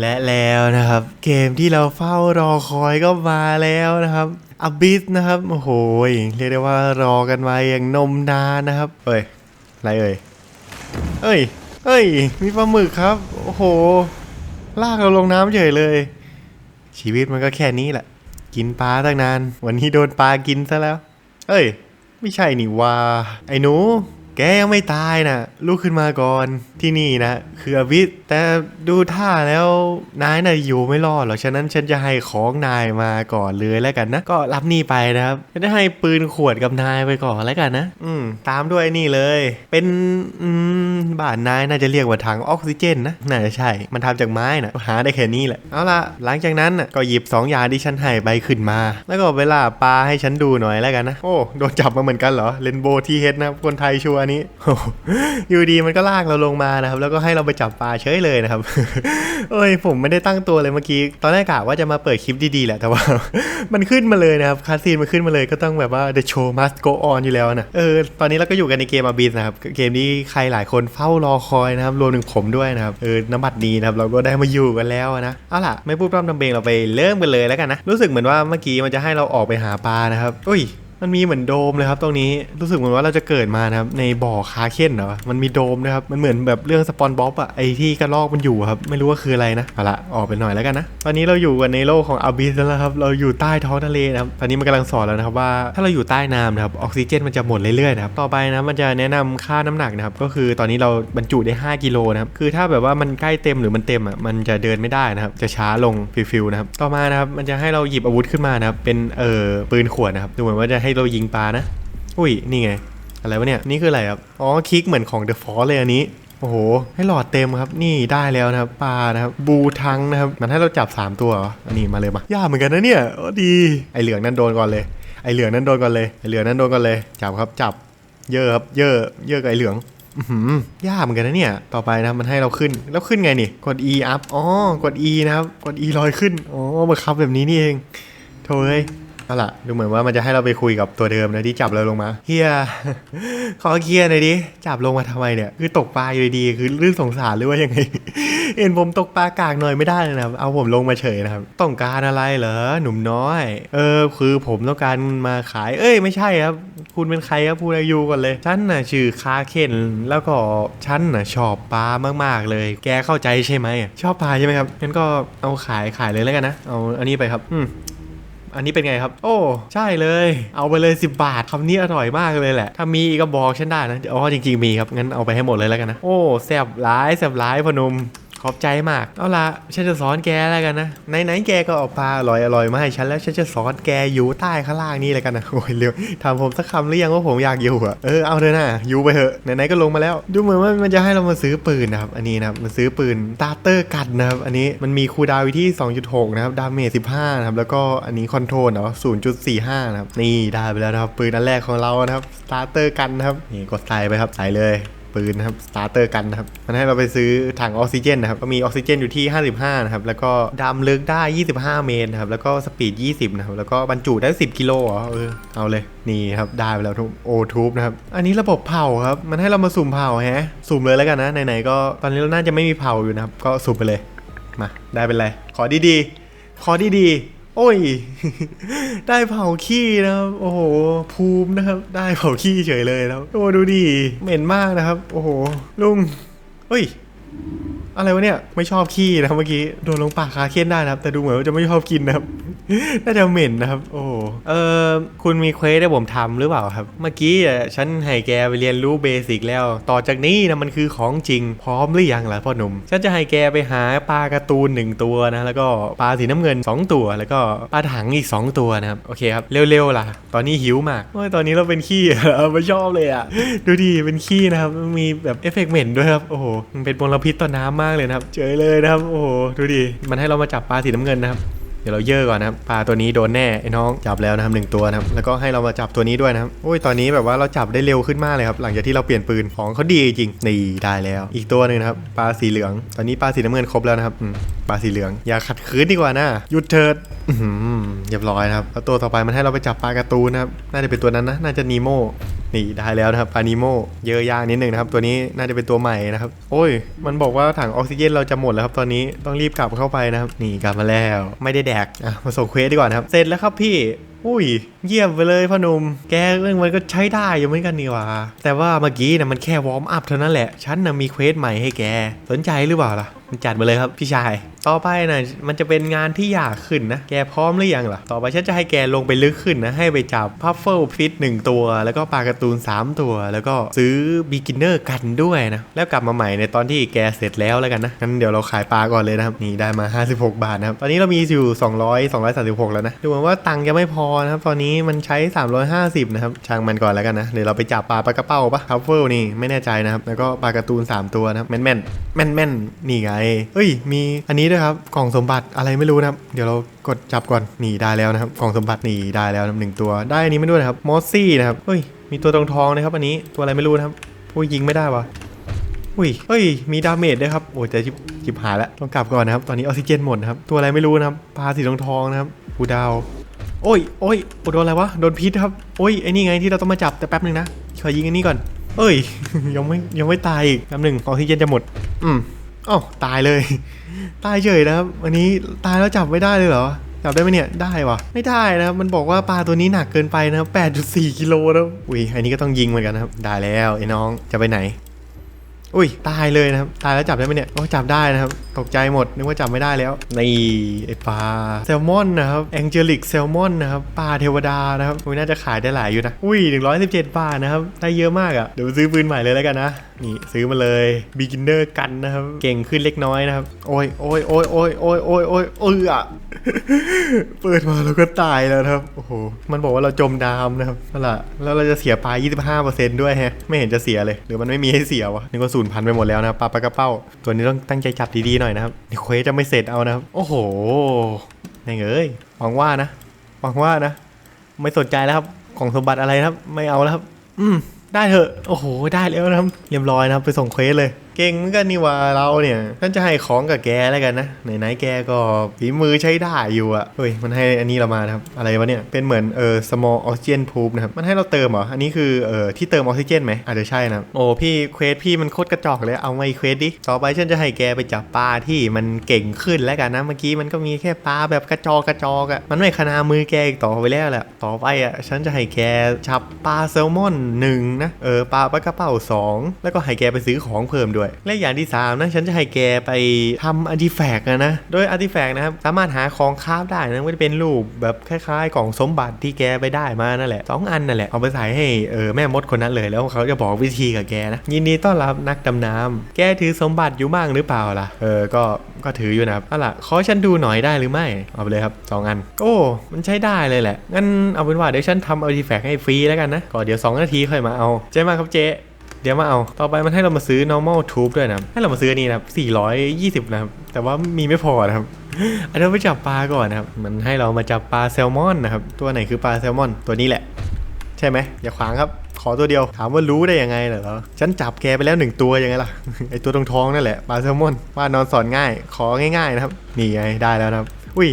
และแล้วนะครับ เกมที่เราเฝ้ารอคอยก็มาแล้วนะครับอบิสนะครับ โอ้โหเรียกได้ว่ารอกันมาอย่างนมนานนะครับ เอ้ยอะไรเอ่ยเอ้ยเอ้ย มีปลาหมึกครับ โอ้โห ลากเราลงน้ำเฉยเลย ชีวิตมันก็แค่นี้แหละ กินปลาตั้งนาน วันนี้โดนปลากินซะแล้ว เอ้ย ไม่ใช่นี่ว่า ไอ้หนู แกยังไม่ตายนะลุกขึ้นมาก่อนที่นี่นะคืออวิทแต่ดูท่าแล้วนายน่ะอยู่ไม่รอดหรอกฉะนั้นฉันจะให้ของนายมาก่อนเลยแล้วกันนะ ก็รับนี่ไปนะครับจะได้ให้ปืนขวดกับนายไปก่อนแล้วกันนะ อืม ตามด้วยนี่เลย เป็นอืมบ้านนายน่าจะเรียกว่าถังออกซิเจนนะน่าจะใช่ มันทำจากไม้นะหาได้แค่นี้แหละเอาละหลังจากนั้นน่ะก็หยิบสองย่างที่ฉันให้ไปขึ้นมา แล้วก็เวลาปลาให้ฉันดูหน่อยแล้วกันนะโอ้โดนจับมาเหมือนกันเหรอเลนโบทีเฮดนะคนไทยชัวร์นนี้โอ้โหอยู่ดีมันก็ลากเราลงมานะครับ แล้วก็ให้เราไปจับปลาเฉยเลยนะครับเอ้ยผมไม่ได้ตั้งตัวเลยเมื่อกี้ ตอนแรกกะว่าจะมาเปิดคลิปดีๆแหละแต่ว่า มันขึ้นมาเลยนะครับคาซีนมันขึ้นมาเลยก็ต้องแบบว่า the show must go on อยู่แล้วนะเออตอนนี้เราก็อยู่กันในเกมอาบิสนะครับเกมนี้ใครหลายคนเฝ้ารอคอยนะครับรวมถึงผมด้วยนะครับเออน้ำบัดนี้นะครับเราก็ได้มาอยู่กันแล้วนะเอาล่ะไม่พูดพร่ำทำเพลงเราไปเริ่มกันเลยแล้วกันนะรู้สึกเหมือนว่าเมื่อกี้มันจะให้เราออกไปหาปลานะครับอุ้ย มันมีเหมือนโดมเลยครับตรงนี้รู้สึกเหมือนว่าเราจะเกิดมานะครับในบ่อคาเคนเหรอมันมีโดมนะครับมันเหมือนแบบเรื่องสปอนบ๊อบอะไอที่กระลอกมันอยู่ครับไม่รู้ว่าคืออะไรนะเอาละออกไปหน่อยแล้วกันนะตอนนี้เราอยู่กันในโลกของอาบิสแล้วครับเราอยู่ใต้ท้องทะเลนะครับตอนนี้มันกำลังสอนแล้วนะครับว่าถ้าเราอยู่ใต้น้ำนะครับออกซิเจนมันจะหมดเรื่อยๆนะครับต่อไปนะมันจะแนะนำค่าน้ำหนักนะครับก็คือตอนนี้เราบรรจุได้ 5กิโลนะครับคือถ้าแบบว่ามันใกล้เต็มหรือมันเต็มอะมันจะเดินไม่ได้นะครับจะช้าลงฟิวๆนะครับต่อมานะครับมันจะให้เราหยิบอาวุธขึ้นมานะครับเป็นเอ่อปืนขวดนะครับดูเหมือนว่าจะให้เรายิงปลานะ อุ้ย นี่ไง อะไรวะเนี่ย นี่คืออะไรครับ อ๋อ คลิกเหมือนของ The Force เลยอันนี้ โอ้โห ให้หลอดเต็มครับ นี่ได้แล้วนะครับ ปลานะครับ บูทังนะครับ มันให้เราจับ 3 ตัวอันนี้มาเลยมายากเหมือนกันนะเนี่ยโอ้ดี ไอเหลืองนั่นโดนก่อนเลย ไอเหลืองนั่นโดนก่อนเลย ไอเหลืองนั่นโดนก่อนเลย จับครับ จับ เยอะครับ เยอะ เยอะกับไอเหลืองอื้อหือยากเหมือนกันนะเนี่ย ต่อไปนะมันให้เราขึ้น แล้วขึ้นไงนี่ กด E up อ๋อ กด E นะครับ กด E ลอยขึ้น อ๋อบังคับแบบนี้นี่เอง โถ่เอ้ย เอาล่ะ ดูเหมือนว่ามันจะให้เราไปคุยกับตัวเดิมนะที่จับเราลงมาเฮียขอเคลียร์หน่อยดิ จับลงมาทำไมเนี่ย คือตกปลาอยู่ดีคือลื่นสงสารหรือว่ายังไงเห็นผมตกปลากางหน่อยไม่ได้เลยนะครับเอาผมลงมาเฉยนะครับ ต้องการอะไรเหรอ หนุ่มน้อย เออ คือผมต้องการมาขาย เอ้ย ไม่ใช่ครับ คุณเป็นใครครับพูดอายุก่อนเลย ฉันน่ะชื่อคาเคนแล้วก็ฉันน่ะชอบปลามากๆเลย แกเข้าใจใช่ไหม ชอบปลาใช่ไหมครับ งั้นก็เอาขายขายเลยแล้วกันนะ เอาอันนี้ไปครับ อืม อันนี้เป็นไงครับ โอ้ ใช่เลย เอาไปเลย 10 บาทคำนี้อร่อยมากเลยแหละ ถ้ามีก็บอกฉันได้นะอ๋อจริง ๆ มีครับงั้นเอาไปให้หมดเลยแล้วกันนะโอ้แซบร้ายแซบร้ายพนม ขอบใจมาก เอาละฉันจะสอนแกแล้วกันนะไหนๆแกก็เอาปลาอร่อยอร่อยๆมาให้ฉันแล้วฉันจะสอนแกอยู่ใต้ข้างล่างนี่เลยกันนะโอ้ยเร็วถามผมสักคำหรือยังว่าผมอยากอยู่อะเออเอาเถอะนะอยู่ไปเถอะไหนๆก็ลงมาแล้ว ดูเหมือนว่ามันจะให้เรามาซื้อปืนนะครับอันนี้นะครับมันซื้อปืนตาเตอร์กันนะครับอันนี้มันมีคูดาวน์อยู่ที่ 2.6 นะครับดาเมจ15 นะครับแล้วก็อันนี้คอนโทรลเนาะ0.45 นะครับนี่ได้ไปแล้วนะครับปืนอันแรกของเรานะครับสตาร์เตอร์กันนะครับนี่กดใส่ไปครับใส่เลย ปืนนะครับสตาร์เตอร์กันนะครับมันให้เราไปซื้อถังออกซิเจนนะครับก็มีออกซิเจนอยู่ที่ 55 นะครับ แล้วก็ดำลึกได้ 25 เมตรนะครับ แล้วก็สปีด 20 นะครับ แล้วก็บรรจุได้ 10 กิโลเหรอเออเอาเลยนี่ครับได้ไปแล้วทุกโอทูบนะครับ อันนี้ระบบเผาครับ มันให้เรามาสุ่มเผาแฮะสุ่มเลยแล้วกันนะไหนๆก็ตอนนี้เราน่าจะไม่มีเผาอยู่นะครับ ก็สุ่มไปเลยมาได้เป็นไรขอดีๆขอดีๆ โอ้ย ได้เผาขี้นะครับ โอ้โห ภูมินะครับ ได้เผาขี้เฉยเลยแล้วโอ้ดูดิเหม็นมากนะครับ โอ้โห ลุงเฮ้ย อะไรวะเนี่ย ไม่ชอบขี้นะครับเมื่อกี้ โดนลงปากคาเค้นได้นะครับ แต่ดูเหมือนว่าจะไม่ชอบกินนะครับ น่าจะเหม็นนะครับ โอ้เออคุณมีเควสให้ผมทำหรือเปล่าครับ เมื่อกี้อะฉันให้แกไปเรียนรู้เบสิกแล้ว ต่อจากนี้นะมันคือของจริง พร้อมหรือยังล่ะพ่อหนุ่ม ฉันจะให้แกไปหาปลาการ์ตูนหนึ่งตัวนะ แล้วก็ปลาสีน้ำเงิน 2 ตัว แล้วก็ปลาถังอีก 2 ตัวนะครับ โอเคครับ เร็วๆล่ะ ตอนนี้หิวมากโอ้ยตอนนี้เราเป็นขี้เออไม่ชอบเลยอะ ดูดิเป็นขี้นะครับ มีแบบเอฟเฟกต์เหม็นด้วยครับ โอ้โห มันเป็นมลพิษต่อน้ำมากเลยนะครับ เจอเลยนะครับ โอ้โห ดูดิมันให้เรามาจับปลาสีน้ำเงินนะครับ เดี๋ยวเราเย่อก่อนนะครับปลาตัวนี้โดนแน่ไอ้น้องจับแล้วนะครับหนึ่งตัวนะครับแล้วก็ให้เรามาจับตัวนี้ด้วยนะครับโอ้ยตอนนี้แบบว่าเราจับได้เร็วขึ้นมากเลยครับหลังจากที่เราเปลี่ยนปืนของเขาดีจริงนี่ได้แล้ว อีกตัวหนึ่งนะครับปลาสีเหลือง ตอนนี้ปลาสีน้ำเงินครบแล้วนะครับปลาสีเหลืองอย่าขัดขืนดีกว่านะหยุดเถิดเรียบร้อยนะครับแล้วตัวต่อไปมันให้เราไปจับปลาการ์ตูนนะครับน่าจะเป็นตัวนั้นนะน่าจะนีโม นี่ได้แล้วนะครับปานิโมเยอะยากนิดนึงนะครับ ตัวนี้น่าจะเป็นตัวใหม่นะครับ โอ้ย มันบอกว่าถังออกซิเจนเราจะหมดแล้วครับตอนนี้ต้องรีบกลับเข้าไปนะครับ นี่กลับมาแล้ว ไม่ได้แดกอะมาส่งเควสดีกว่านะครับเสร็จแล้วครับพี่ อุ้ย เยี่ยมไปเลยพ่อหนุ่มแกเรื่องมันก็ใช้ได้อยู่เหมือนกันนี่ว่าแต่ว่าเมื่อกี้นะมันแค่วอร์มอัพเท่านั้นแหละ ฉันนะมีเควสใหม่ให้แก สนใจหรือเปล่าล่ะมันจัดมาเลยครับพี่ชาย ต่อไปนะมันจะเป็นงานที่ยากขึ้นนะ แกพร้อมหรือยังล่ะ ต่อไปฉันจะให้แกลงไปลึกขึ้นนะ ให้ไปจับพัฟเฟิลฟิตหนึ่งตัว แล้วก็ปลาการ์ตูน 3 ตัว แล้วก็ซื้อบิกินเนอร์กันด้วยนะ แล้วกลับมาใหม่ในตอนที่แกเสร็จแล้วแล้วกันนะ งั้นเดี๋ยวเราขายปลาก่อนเลยนะครับ นี่ได้มา 56 บาทนะครับ ตอนนี้เรามีอยู่ 200 236 แล้วนะ ดูเหมือนว่าตังค์จะไม่พอนะครับ ตอนนี้มันใช้ 350 นะครับช่างมันก่อนแล้วกันนะ เดี๋ยวเราไปจับปลาปลากระเป้าปะทัฟเฟิลนี่ไม่แน่ใจนะครับ แล้วก็ปลาการ์ตูน 3 ตัวนะครับแม่นแม่นแม่นแม่นนี่ไงเฮ้ย มีอันนี้ด้วยครับกล่องสมบัติอะไรไม่รู้นะครับ เดี๋ยวเรากดจับก่อนนี่ได้แล้วนะครับกล่องสมบัตินี่ได้แล้วหนึ่งตัว ได้อันนี้ไม่ด้วยนะครับมอสซี่นะครับเฮ้ยมีตัวทองทองนะครับ อันนี้ตัวอะไรไม่รู้นะครับผู้ยิงไม่ได้วะอุ้ยเฮ้ย มีดาเมจด้วยครับ โอ้ยแต่จิบจิบหายแล้ว ต้องกลับก่อนนะครับ ตอนนี้ออกซิเจนหมดนะครับ ตัวอะไรไม่รู้นะครับ ปลาสีทองทองนะครับปูดาว โอ้ยโอ้ยโดนอะไรวะ โดนพิษครับ โอ้ย ไอ้นี่ไงที่เราต้องมาจับแต่แป๊บหนึ่งนะ ขอยิงอันนี้ก่อน เอ้ย ยังไม่ยังไม่ตายอีกแป๊บหนึ่งออกซิเจนจะหมด อืมอ้าวตายเลย ตายเฉยนะครับอันนี้ตายแล้วจับไม่ได้เลยเหรอ จับได้ไหมเนี่ย ได้วะไม่ได้นะครับ มันบอกว่าปลาตัวนี้หนักเกินไปนะครับ8.4กิโลแล้วอุ้ยอันนี้ก็ต้องยิงเหมือนกันนะครับ ได้แล้วไอ้น้อง จะไปไหน อุ้ยตายเลยนะครับ ตายแล้วจับได้ไหมเนี่ยโอ้จับได้นะครับ ตกใจหมดนึกว่าจับไม่ได้แล้วนี่ไอปลาแซลมอนนะครับแองเจลิกแซลมอนนะครับปลาเทวดานะครับอุ้ยน่าจะขายได้หลายอยู่นะอุ้ย117บาทนะครับได้เยอะมากอะ่ะเดี๋ยวซื้อปืนใหม่เลยแล้วกันนะ นี่ซื้อมาเลย beginner กันนะครับ เก่งขึ้นเล็กน้อยนะครับ โอ้ยโอ้ยโอ้ยโอ้ยโอ้ยโอ้ยโอ้ยเอออะเปิดมาแล้วก็ตายแล้วครับ โอ้โห มันบอกว่าเราจมน้ำนะครับนั่นแหละแล้วเราจะเสียปลา 25%ด้วยแฮะ ไม่เห็นจะเสียเลย หรือมันไม่มีให้เสียวะนึกว่าสูญพันธุ์ไปหมดแล้วนะปลาปลากระเป้า ตัวนี้ต้องตั้งใจจับดีๆหน่อยนะครับเดี๋ยวเควสจะไม่เสร็จเอานะครับ โอ้โหแม่เอ้ยหวังว่านะหวังว่านะ ไม่สนใจแล้วครับ ของสมบัติอะไรครับ ไม่เอาแล้วครับ อืม ได้เถอะ โอ้โห ได้แล้วนะครับ เรียบร้อยนะครับ ไปส่งเควสเลย เก่งเหมือนกันนี่ว่าเราเนี่ยฉันจะให้ของกับแกแล้วกันนะไหนๆแกก็ฝีมือใช้ได้อยู่อะเฮ้ยมันให้อันนี้เรามาครับอะไรวะเนี่ยเป็นเหมือนเออ small oxygen proof นะครับมันให้เราเติมเหรออันนี้คือเออที่เติมออกซิเจนไหมอาจจะใช่นะโอ้พี่เควสพี่มันโคตรกระจอกเลยเอามาอีเควสดิต่อไปฉันจะให้แกไปจับปลาที่มันเก่งขึ้นแล้วกันนะเมื่อกี้มันก็มีแค่ปลาแบบกระจอกกระจอกอะมันไม่ขนามือแกอีกต่อไปแล้วแหละต่อไปอะฉันจะให้แกจับปลาแซลมอนหนึ่งนะเออปลาปลากระเป๋าสองแล้วก็ให้แกไปซื้อของเพิ่มด้วยและอย่างที่สามนะ ฉันจะให้แกไปทำอาร์ติแฟกต์นะ โดยอาร์ติแฟกต์นะครับ สามารถหาของคราฟได้นะไม่ได้เป็นรูปแบบคล้ายๆกล่องสมบัติที่แกไปได้มานั่นแหละสองอันนั่นแหละ เอาไปใส่ให้เออแม่มดคนนั้นเลย แล้วเขาจะบอกวิธีกับแกนะ ยินดีต้อนรับนักดำน้ำแกถือสมบัติอยู่บ้างหรือเปล่าล่ะ เออ ก็ ก็ถืออยู่นะครับเอาล่ะขอฉันดูหน่อยได้หรือไม่ เอาไปเลยครับสองอัน โอ้ มันใช้ได้เลยแหละ งั้นเอาเป็นว่าเดี๋ยวฉันทำอาร์ติแฟกต์ให้ฟรีแล้วกันนะ ก็เดี๋ยว 2 นาทีค่อยมาเอา เจ๊มากครับเจ๊ เดี๋ยวมาเอา ต่อไปมันให้เรามาซื้อ normal tube ด้วยนะครับให้เรามาซื้อนนี้นะครับ 420 นะครับ แต่ว่ามีไม่พอนะครับอันนี้ไปจับปลาก่อนนะครับ มันให้เรามาจับปลาแซลมอนนะครับ ตัวไหนคือปลาแซลมอน ตัวนี้แหละ ใช่ไหมอย่าขวางครับ ขอตัวเดียว ถามว่ารู้ได้ยังไงเหรอ ฉันจับแกไปแล้วหนึ่งตัวยังไงล่ะ ไอตัวตรงท้องนั่นแหละ ปลาแซลมอน ว่านอนสอนง่าย ของ่ายๆนะครับ นี่ไง ได้แล้วนะครับ อุ้ย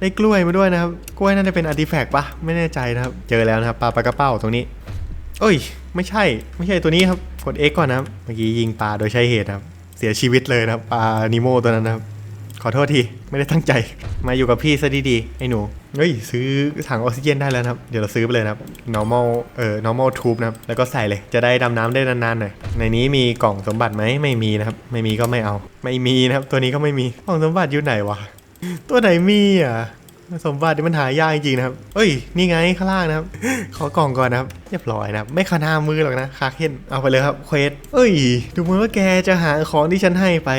ได้กล้วยมาด้วยนะครับ กล้วยน่าจะเป็นอาร์ติแฟกต์ปะไม่แน่ใจนะครับ เจอแล้วนะครับ ปลาปลากระเป้าตรงนี้เอ้ย ไม่ใช่ไม่ใช่ตัวนี้ครับ กด X ก่อนนะครับ เมื่อกี้ยิงปลาโดยใช้เหตุครับ เสียชีวิตเลยนะครับปลานิโมตัวนั้นนะครับ ขอโทษที ไม่ได้ตั้งใจ มาอยู่กับพี่ซะดีๆ ไอ้หนู เฮ้ย ซื้อถังออกซิเจนได้แล้วนะครับ เดี๋ยวเราซื้อไปเลยนะครับ normal เอ่อ normal tube นะครับ แล้วก็ใส่เลย จะได้ดำน้ำได้นานๆหน่อย ในนี้มีกล่องสมบัติไหมไม่มีนะครับ ไม่มีก็ไม่เอา ไม่มีนะครับ ตัวนี้ก็ไม่มี กล่องสมบัติอยู่ไหนวะ ตัวไหนมีอะ สมบัติที่มันหายากจริงๆนะครับ เอ้ย นี่ไงข้างล่างนะครับ ขอกล่องก่อนนะครับ เรียบร้อยนะครับ ไม่ขนามือหรอกนะคาเค้นเอาไปเลยครับ เควส เอ้ย ดูเหมือนว่าแกจะหาของที่ฉันให้ไป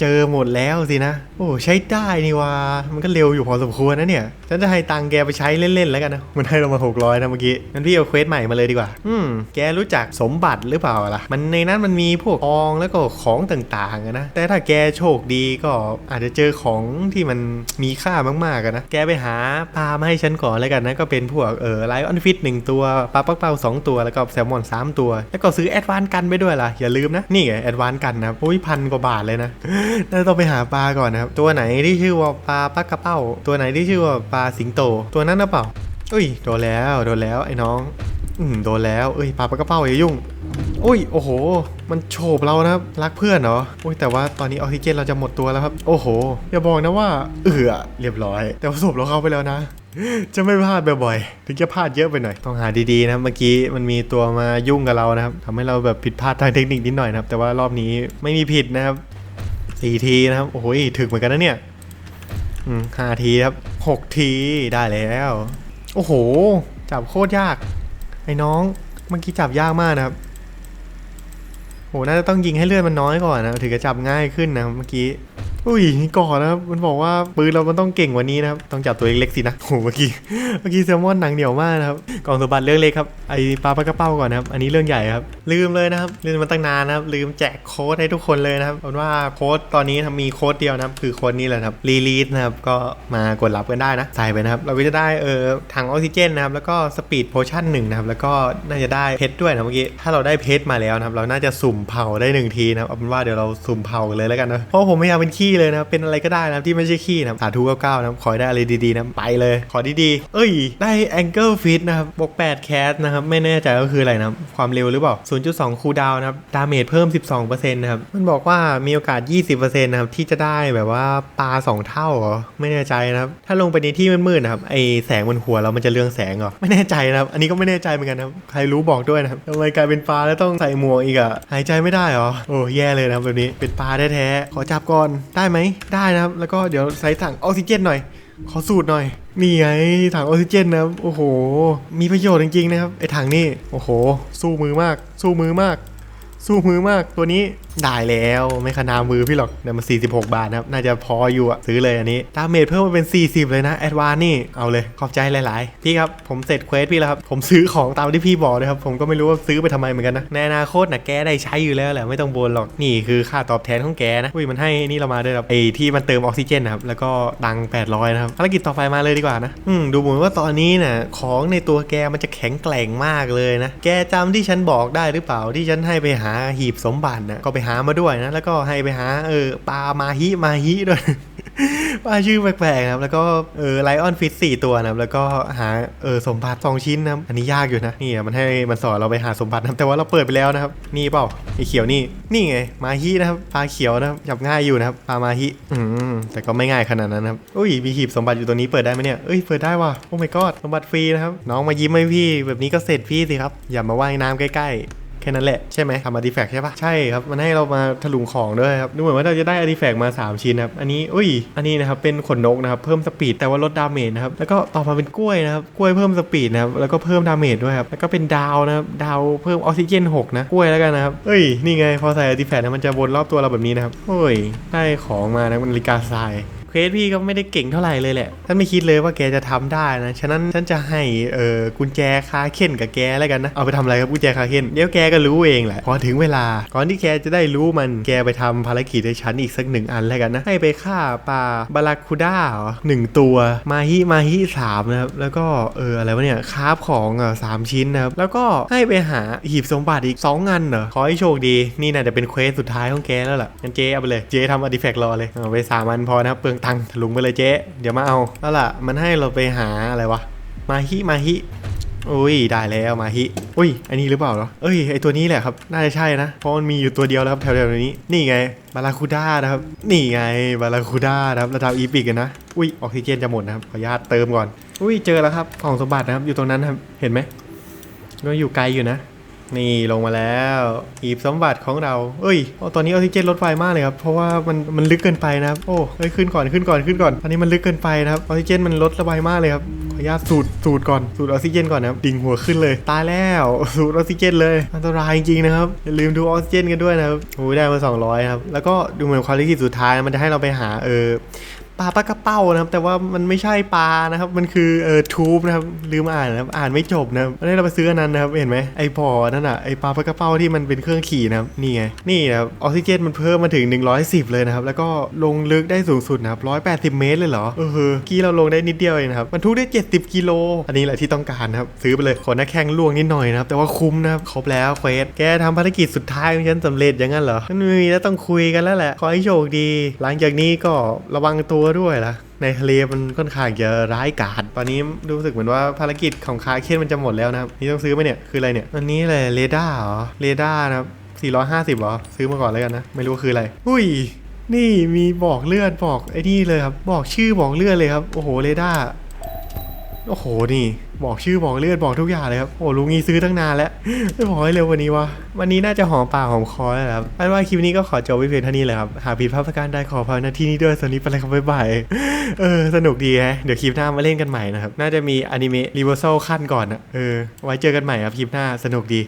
เจอหมดแล้วสินะโอ้ใช้ได้นี่ว่ามันก็เร็วอยู่พอสมควรนะเนี่ยฉันจะให้ตังแกไปใช้เล่นๆแล้วกันนะมันให้เรามา600นะเมื่อกี้งั้นพี่เอาเควสใหม่มาเลยดีกว่า อืมแกรู้จักสมบัติหรือเปล่าล่ะ มันในนั้นมันมีพวกทองแล้วก็ของต่างๆนะแต่ถ้าแกโชคดีก็อาจจะเจอของที่มันมีค่ามากๆนะแกไปหาปลามาให้ฉันก่อนแล้วกันนะก็เป็นพวกเออไลออนฟิตหนึ่งตัวปลาปักเป้าสองตัวแล้วก็แซลมอนสามตัว แล้วก็ซื้อแอดวานกันไปด้วยล่ะอย่าลืมนะนี่ไงแอดวานกันนะครับอุ้ยพันกว่าบาทเลยนะน่าจะต้องไปหาปลาก่อนนะครับ ตัวไหนที่ชื่อว่าปลาปักกระเป้า ตัวไหนที่ชื่อว่าปลาสิงโต ตัวนั้นหรือเปล่าอุ้ยโดนแล้วโดนแล้วไอ้น้อง อืมโดนแล้วเอ้ยปลาปลากระเป้าอย่ายุ่งอุ้ยโอ้โห มันโฉบเรานะครับรักเพื่อนเหรออุ้ยแต่ว่าตอนนี้ออกซิเจนเราจะหมดตัวแล้วครับ โอ้โห อย่าบอกนะว่า เออเรียบร้อย แต่ว่าศพเราเข้าไปแล้วนะ จะไม่พลาดบ่อยๆถึงจะพลาดเยอะไปหน่อยต้องหาดีๆนะเมื่อกี้มันมีตัวมายุ่งกับเรานะครับทำให้เราแบบผิดพลาดทางเทคนิคนิดหน่อยนะครับแต่ว่ารอบนี้ไม่มีผิดนะครับ สี่ทีนะครับ โอ้ยถึกเหมือนกันนะเนี่ยห้าทีครับหกทีได้แล้ว โอ้โห จับโคตรยาก ไอ้น้องเมื่อกี้จับยากมากนะครับโอ้น่าจะต้องยิงให้เลือดมันน้อยก่อนนะ ถึงจะจับง่ายขึ้นนะเมื่อกี้ อุ้ยก่อนนะครับมันบอกว่าปืนเรามันต้องเก่งกว่านี้นะครับต้องจับตัวเล็กๆสินะโหเมื่อกี้เมื่อกี้แซลมอนหนังเหนียวมากนะครับกล่องสมบัติเรื่องเล็กครับไอปลาปลากระเป้าก่อนนะครับอันนี้เรื่องใหญ่ครับลืมเลยนะครับลืมมาตั้งนานนะครับลืมแจกโค้ดให้ทุกคนเลยนะครับเอาว่าโค้ดตอนนี้ทำมีโค้ดเดียวนะครับคือโค้ดนี้แหละครับรีลีสนะครับก็มากดรับกันได้นะใส่ไปนะครับเราก็จะได้เออถังออกซิเจนนะครับแล้วก็สปีดโพชั่นหนึ่งนะครับแล้วก็น่าจะได้เพชรด้วยนะเมื่อกี้ถ้าเราได้เพชรมาแล้วนะครับเราน่าจะสุ่มเผาได้หนึ่งทีนะครับเอาเป็นว่าเดี๋ยวเราสุ่มเผาเลยแล้วกันนะเพราะผมไม่อยากเป็นขี้เลยนะเป็นอะไรก็ได้นะที่ไม่ใช่ขี้นะสาธุเก้าๆนะครับขอได้อะไรดีๆนะไปเลย ขอดีๆ เอ้ย ได้ Angle Fit นะครับบวก8แคสนะครับไม่แน่ใจว่าคืออะไรนะความเร็วหรือเปล่า 0.2 คูดาวนะครับดาเมจเพิ่ม 12%นะครับมันบอกว่ามีโอกาส 20%นะครับที่จะได้แบบว่าปลา 2 เท่าเหรอไม่แน่ใจนะครับถ้าลงไปในที่มืดๆนะครับไอแสงบนหัวเรามันจะเรืองแสงเหรอไม่แน่ใจนะครับอันนี้ก็ไม่แน่ใจเหมือนกันนะครับใครรู้บอกด้วยนะครับทำไมกลายเป็นปลาแล้วต้องใส่หมวกอีกอะหายใจไม่ได้เหรอโอ้แย่เลยนะแบบนี้เป็นปลาแท้ๆขอจับก่อนได้ไหมได้นะครับ แล้วก็เดี๋ยวใส่ถังออกซิเจนหน่อย ขอสูตรหน่อย นี่ไงถังออกซิเจนนะครับ โอ้โห มีประโยชน์จริงๆนะครับไอ้ถังนี่ โอ้โห สู้มือมาก สู้มือมาก สู้มือมากตัวนี้ ได้แล้วไม่ขนามือพี่หรอกเดี๋ยวมัน46 บาทนะครับ น่าจะพออยู่อะซื้อเลยอันนี้ดาเมจเพิ่มมาเป็น 40 เลยนะแอดวานนี่เอาเลยขอบใจหลาย ๆ พี่ครับ ผมเสร็จเควสพี่แล้วครับ ผมซื้อของตามที่พี่บอกเลยครับ ผมก็ไม่รู้ว่าซื้อไปทำไมเหมือนกันนะในอนาคตนะแกได้ใช้อยู่แล้วแหละไม่ต้องบนหรอกนี่คือค่าตอบแทนของแกนะอุ้ยมันให้นี่เรามาด้วยครับไอที่มันเติมออกซิเจนนะครับแล้วก็ตัง800นะครับภารกิจต่อไปมาเลยดีกว่านะอืมดูเหมือนว่าตอนนี้น่ะของในตัวแกมันจะแข็งแกร่งมากเลยนะ แกจำที่ฉันบอกได้หรือเปล่าที่ฉันให้ไปหาหีบสมบัตินะก็ไปหามาด้วยนะ แล้วก็ให้ไปหาเออปลามาฮิมาฮิด้วยปลาชื่อแปลกๆนะครับ แล้วก็เออไลออนฟิตสี่ตัวนะครับ แล้วก็หาเออสมบัติสองชิ้นนะอันนี้ยากอยู่นะนี่อะมันให้มันสอนเราไปหาสมบัตินะแต่ว่าเราเปิดไปแล้วนะครับ นี่เปล่าไอเขียวนี่นี่ไงมาฮินะครับปลาเขียวนะครับจับง่ายอยู่นะครับปลามาฮิอืมแต่ก็ไม่ง่ายขนาดนั้นนะครับอุ้ยมีหีบสมบัติอยู่ตัวนี้เปิดได้ไหมเนี่ยเอ้ยเปิดได้ว่ะโอ้ my god สมบัติฟรีนะครับน้องมายิ้มให้พี่แบบนี้ก็เสร็จพี่สิครับอย่ามาว่ายน้ำใกล้ๆ แค่นั้นแหละใช่ไหมทำอาร์ติแฟกต์ใช่ปะใช่ครับ มันให้เรามาถลุงของด้วยครับ ดูเหมือนว่าเราจะได้อาร์ติแฟกต์มา 3 ชิ้นครับ อันนี้ อุ้ย อันนี้นะครับ เป็นขนนกนะครับ เพิ่มสปีดแต่ว่าลดดาเมจนะครับ แล้วก็ต่อมาเป็นกล้วยนะครับ กล้วยเพิ่มสปีดนะครับ แล้วก็เพิ่มดาเมจด้วยครับ แล้วก็เป็นดาวนะครับ ดาวเพิ่มออกซิเจน 6 นะ กล้วยแล้วกันนะครับเอ้ย นี่ไง พอใส่อาร์ติแฟกต์นะมันจะวนรอบตัวเราแบบนี้นะครับโอ้ยได้ของมานะมันนาฬิกาทราย ควสพี่ก็ไม่ได้เก่งเท่าไหร่เลยแหละฉันไม่คิดเลยว่าแกจะทำได้นะ ฉะนั้นฉันจะให้เออกุญแจคาเข็นกับแกแล้วกันนะ เอาไปทำอะไรครับกุญแจคาเข็นเดี๋ยวแกก็รู้เองแหละ พอถึงเวลา ก่อนที่แกจะได้รู้มัน แกไปทำภารกิจให้ฉันอีกสักหนึ่งอันแล้วกันนะ ให้ไปฆ่าปลาบาราคูด้าหนึ่งตัว มาฮิมาฮิสามนะครับ แล้วก็เอออะไรวะเนี่ยคราฟของอะสามชิ้นนะครับ แล้วก็ให้ไปหาหีบสมบัติอีกสองอันเหรอ ขอให้โชคดี นี่น่าจะเป็นเควสสุดท้ายของแกแล้วล่ะงั้นเจเอาไปเลย เจทำอาร์ติแฟกต์รอเลย เอาไปสามอันพอนะครับเปลืองตังค์ถลุงไปเลยเจ๊ เดี๋ยวมาเอาแล้วล่ะ มันให้เราไปหาอะไรวะ มาฮิ มาฮิ อุ้ย ได้แล้วมาฮิ อุ้ย อันนี้หรือเปล่าเหรอ เอ้ย ไอตัวนี้แหละครับ น่าจะใช่นะ เพราะมันมีอยู่ตัวเดียวแล้วครับแถวๆนี้ นี่ไง บาราคูด้านะครับ นี่ไง บาราคูด้านะครับ ระดับอีพิกกันนะ อุ้ย ออกซิเจนจะหมดนะครับ ขออนุญาตเติมก่อน อุ้ย เจอแล้วครับกล่องสมบัตินะครับ อยู่ตรงนั้นครับ เห็นไหมก็อยู่ไกลอยู่นะ นี่ลงมาแล้วหีบสมบัติของเรา เอ้ยโอ้ตอนนี้ออกซิเจนลดไฟมากเลยครับ เพราะว่ามันมันลึกเกินไปนะครับ โอ้เอ้ยขึ้นก่อนขึ้นก่อนขึ้นก่อน อันนี้มันลึกเกินไปนะครับ ออกซิเจนมันลดระบายมากเลยครับ ขออนุญาตสูดสูดก่อน สูดออกซิเจนก่อนนะครับ ดิ่งหัวขึ้นเลย ตายแล้ว สูดออกซิเจนเลย อันตรายจริงๆนะครับ อย่าลืมดูออกซิเจนกันด้วยนะครับโอ้ได้มา200ครับ แล้วก็ดูเหมือนความลิขิตสุดท้ายมันจะให้เราไปหาเออ ปลาปลากระเป้านะครับ แต่ว่ามันไม่ใช่ปลานะครับ มันคือเออทูบนะครับลืมอ่านนะครับ อ่านไม่จบนะครับได้เราไปซื้ออันนั้นนะครับ เห็นไหมไอพอนั่นอะไอปลาปลากระเป้าที่มันเป็นเครื่องขี่นะครับนี่ไงนี่นะครับออกซิเจนมันเพิ่มมาถึง 110 เลยนะครับ แล้วก็ลงลึกได้สูงสุดนะครับ180 เมตรเลยเหรอเออกี้เราลงได้นิดเดียวเองนะครับมันทุกได้ 70กิโลอันนี้แหละที่ต้องการนะครับซื้อไปเลยขอหน้าแข้งล่วงนิดหน่อยนะครับแต่ว่าคุ้มนะครับครบแล้วเควสแกทำภารกิจสุดท้ายของฉันสำเร็จอย่างนั้นเหรอมันมีแล้วต้องคุยกันแล้วแหละขอให้โชคดี หลังจากนี้ก็ระวังตัววด้วยล่ะในทะเลมันค่อนข้างจะร้ายกาจตอนนี้รู้สึกเหมือนว่าภารกิจของคาเคนมันจะหมดแล้วนะครับนี่ต้องซื้อไหมเนี่ยคืออะไรเนี่ยอันนี้เลยเรดาร์เหรอเรดาร์นะครับ450เหรอซื้อมาก่อนแล้วกันนะ ไม่รู้คืออะไร อุ้ย นี่มีบอกเลือดบอกไอ้นี่เลยครับ บอกชื่อบอกเลือดเลยครับ โอ้โหเรดาร์โอ้โห นี่ บอกชื่อบอกเลือดบอกทุกอย่างเลยครับ โอ้ลุงงี้ซื้อตั้งนานแล้วไม่บอกให้เร็วกวันนี้วะ วันนี้น่าจะหอมปากหอมคอแล้วครับอันว่าคลิปนี้ก็ขอจบไว้เพียงเท่านี้เลยครับ หากผิดพลาดประการใดขอพาหน้าที่นี้ด้วยสวัสดีไปเลยครับบ๊ายบาย เออ สนุกดีฮะ เดี๋ยวคลิปหน้ามาเล่นกันใหม่นะครับ น่าจะมีอนิเมะรีเวอร์ซลขั้นก่อนนะเออ ไว้เจอกันใหม่ครับคลิปหน้าสนุกดี